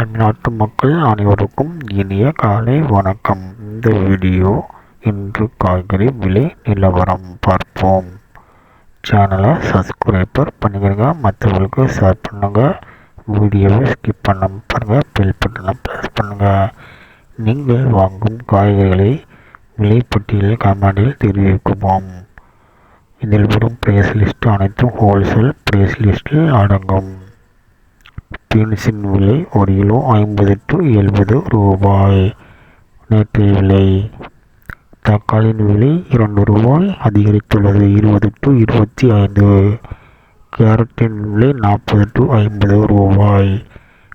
தமிழ்நாட்டு மக்கள் அனைவருக்கும் இனிய காலை வணக்கம். இந்த வீடியோ இன்று காய்கறி விலை நிலவரம் பார்ப்போம். சேனலை சப்ஸ்கிரைபர் பண்ணிக்கிறங்க மற்றவங்களுக்கு ஷேர் பண்ணுங்கள் வீடியோவை ஸ்கிப் பண்ண பாருங்கள் பெல் பட்டனை ப்ரெஸ் பண்ணுங்கள் நீங்கள் வாங்கும் காய்கறிகளை விலைப்பட்டியலில் கமெண்டில் தெரிவிக்குவோம். இதில் வரும் பிரைஸ் லிஸ்ட் அனைத்தும் ஹோல்சேல் பிரைஸ் லிஸ்ட்டில் அடங்கும். பீன்ஸின் விலை ஒரு கிலோ ஐம்பது டு எழுபது ரூபாய். நேற்றைய விலை தக்காளியின் விலை இரண்டு ரூபாய் அதிகரித்துள்ளது இருபது டு இருபத்தி ஐந்து. கேரட்டின் விலை நாற்பது டு ஐம்பது ரூபாய்.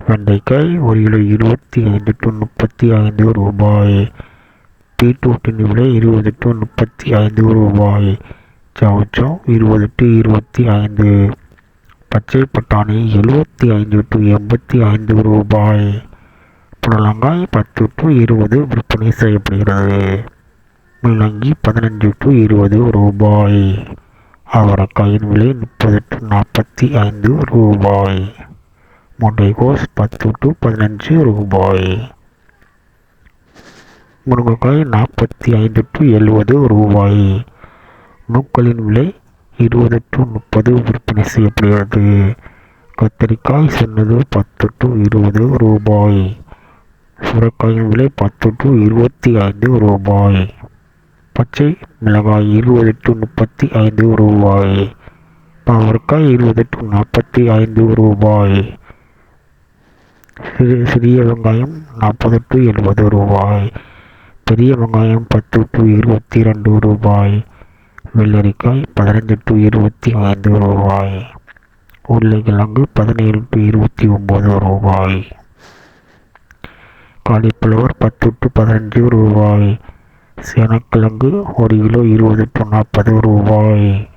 வெண்டைக்காய் ஒரு கிலோ இருபத்தி ஐந்து டு முப்பத்தி ஐந்து ரூபாய். பீட்ரூட்டின் விலை இருபது டு முப்பத்தி ஐந்து ரூபாய். சவுச்சம் இருபது டு இருபத்தி ஐந்து. பச்சை பட்டாணி எழுபத்தி ஐந்து டு எண்பத்தி ஐந்து ரூபாய். புடலங்காய் பத்து டு இருபது விற்பனை செய்யப்படுகிறது. முள்ளங்கி பதினஞ்சு டு இருபது ரூபாய். அவரைக்காயின் விலை முப்பது டு நாற்பத்தி ஐந்து ரூபாய். முட்டைகோஸ் பத்து டு பதினஞ்சு ரூபாய். முருங்கைக்காய் நாற்பத்தி ஐந்து டு எழுபது ரூபாய். நூக்களின் விலை இருபது டு முப்பது விற்பனை செய்யப்படுகிறது. கத்திரிக்காய் சின்னது பத்து டு இருபது ரூபாய். சுரக்காயின் விலை பத்து டு இருபத்தி ஐந்து ரூபாய். பச்சை மிளகாய் இருபது டு முப்பத்தி ஐந்து ரூபாய். பாவற்காய் இருபது டு நாற்பத்தி ஐந்து ரூபாய். சிறு சிறிய வெங்காயம் நாற்பது டு எழுபது ரூபாய். பெரிய வெங்காயம் பத்து டு இருபத்தி ரெண்டு ரூபாய். வெள்ளரிக்காய் பதினைஞ்சு டு இருபத்தி ஐந்து ரூபாய். உருளைக்கிழங்கு பதினேழு டு இருபத்தி ஒம்பது ரூபாய். காலிஃப்ளவர் பத்து டு பதினஞ்சு ரூபாய். சேனக்கிழங்கு ஒரு கிலோ இருபது டு நாற்பது ரூபாய்.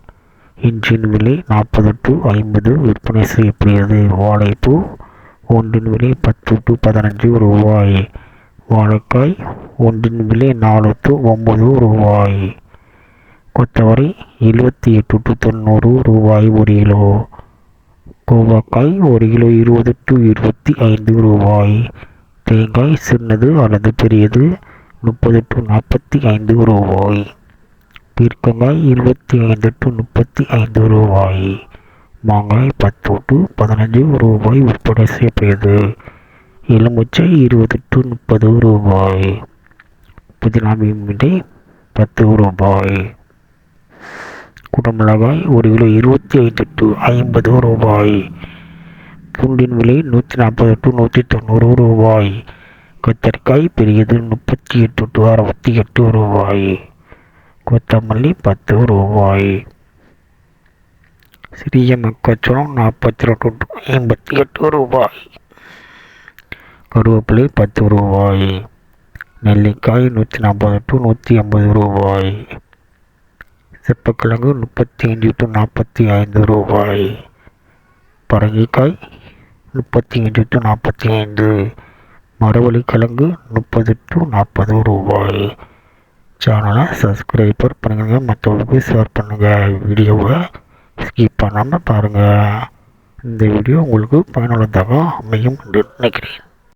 இன்ஜின் விலை நாற்பது டு ஐம்பது. விற்பனை செய்யப்படுகிறது. வாழைப்பூ ஒன்றின் விலை பத்து டு பதினஞ்சு ரூபாய். வாழைக்காய் ஒன்றின் விலை நாலு டு ஒம்பது ரூபாய். கொத்தவரை எழுபத்தி எட்டு டு தொண்ணூறு ரூபாய் ஒரு கிலோ. கோவாக்காய் ஒரு கிலோ இருபது டு இருபத்தி ஐந்து ரூபாய். தேங்காய் சின்னது அல்லது பெரியது முப்பது டு நாற்பத்தி ஐந்து ரூபாய். பீர்க்கங்காய் இருபத்தி ஐந்து டு முப்பத்தி ஐந்து ரூபாய். மாங்காய் பத்து டு பதினஞ்சு ரூபாய் விற்பனை செய்யப்படுகிறது எலுமிச்சை இருபது டு முப்பது ரூபாய். புதினா மீன் பத்து ரூபாய். குடமிளகாய் ஒரு கிலோ இருபத்தி ஐந்து டு ஐம்பது ரூபாய். பூண்டின் விலை நூற்றி நாற்பது டு நூற்றி தொண்ணூறு ரூபாய். கத்தரிக்காய் பெரியது முப்பத்தி எட்டு டு அறுபத்தி எட்டு ரூபாய். கொத்தமல்லி பத்து ரூபாய். சிறிய மக்காச்சோளம் நாற்பத்தி ரெண்டு டு ஐம்பத்தி எட்டு ரூபாய். கருவேப்பிலை பத்து ரூபாய். நெல்லிக்காய் நூற்றி நாற்பது டு நூற்றி ஐம்பது ரூபாய். செப்பக்கிழங்கு முப்பத்தி அஞ்சு டு நாற்பத்தி ஐந்து ரூபாய். பரங்கிக்காய் முப்பத்தி அஞ்சு டு நாற்பத்தி ஐந்து மரவள்ளிக்கிழங்கு முப்பது டு நாற்பது ரூபாய். சேனலை சப்ஸ்கிரைபர் பண்ணுங்கள் மற்றவங்களுக்கு ஷேர் பண்ணுங்கள் வீடியோவை ஸ்கிப் பண்ணாமல் பாருங்கள் இந்த வீடியோ உங்களுக்கு பயனுள்ளதாக அமையும் என்று நினைக்கிறேன்.